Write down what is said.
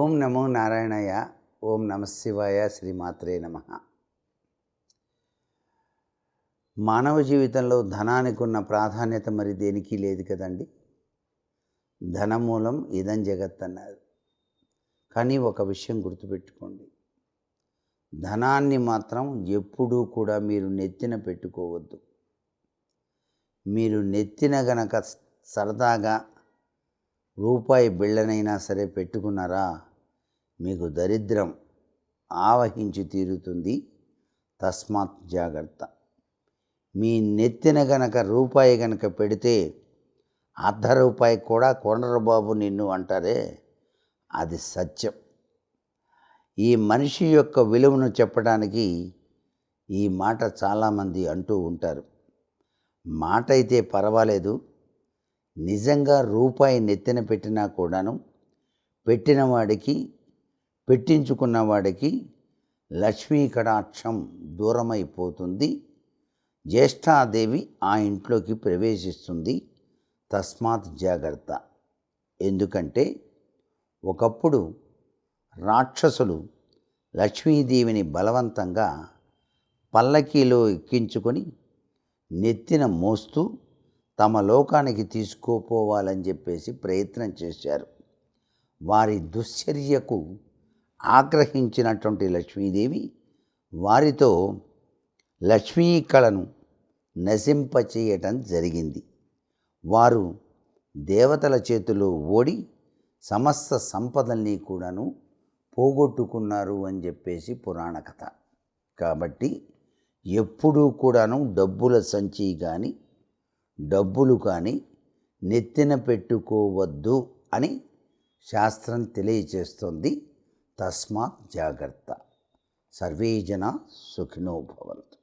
ఓం నమో నారాయణయ్య ఓం నమ శివాయ శ్రీమాత్రే నమ. మానవ జీవితంలో ధనానికి ఉన్న ప్రాధాన్యత మరి దేనికి లేదు కదండి? ధనమూలం ఇదం జగత్ అన్నారు. కానీ ఒక విషయం గుర్తుపెట్టుకోండి. ధనాన్ని మాత్రం ఎప్పుడూ కూడా మీరు నెత్తిన పెట్టుకోవద్దు. మీరు నెత్తిన గనక సరదాగా రూపాయి బిళ్ళనైనా సరే పెట్టుకున్నారా? మీకు దరిద్రం ఆవహించి తీరుతుంది. తస్మాత్ జాగ్రత్త. మీ నెత్తిన గనక రూపాయి గనక పెడితే అర్ధ రూపాయి కూడా కొండరబాబు నిన్ను అంటారే? అది సత్యం. ఈ మనిషి యొక్క విలువను చెప్పడానికి ఈ మాట చాలామంది అంటూ ఉంటారు. మాట అయితే పర్వాలేదు. నిజంగా రూపాయి నెత్తిన పెట్టినా కూడాను పెట్టిన పెట్టించుకున్న వాడికి లక్ష్మీ కటాక్షం దూరమైపోతుంది. జ్యేష్ఠాదేవి ఆ ఇంట్లోకి ప్రవేశిస్తుంది. తస్మాత్ జాగ్రత్త. ఎందుకంటే ఒకప్పుడు రాక్షసులు లక్ష్మీదేవిని బలవంతంగా పల్లకీలో ఎక్కించుకొని నెత్తిన మోస్తూ తమ లోకానికి తీసుకోపోవాలని చెప్పేసి ప్రయత్నం చేశారు. వారి దుశ్చర్యకు ఆగ్రహించినటువంటి లక్ష్మీదేవి వారితో లక్ష్మీ కళను నశింపచేయటం జరిగింది. వారు దేవతల చేతిలో ఓడి సమస్త సంపదల్ని కూడాను పోగొట్టుకున్నారు అని చెప్పేసి పురాణ కథ. కాబట్టి ఎప్పుడూ కూడాను డబ్బుల సంచి కానీ డబ్బులు కానీ నెత్తిన పెట్టుకోవద్దు అని శాస్త్రం తెలియచేస్తుంది. तस्मा जागर्ता। सर्वे जना सुखिनो भवन्तु।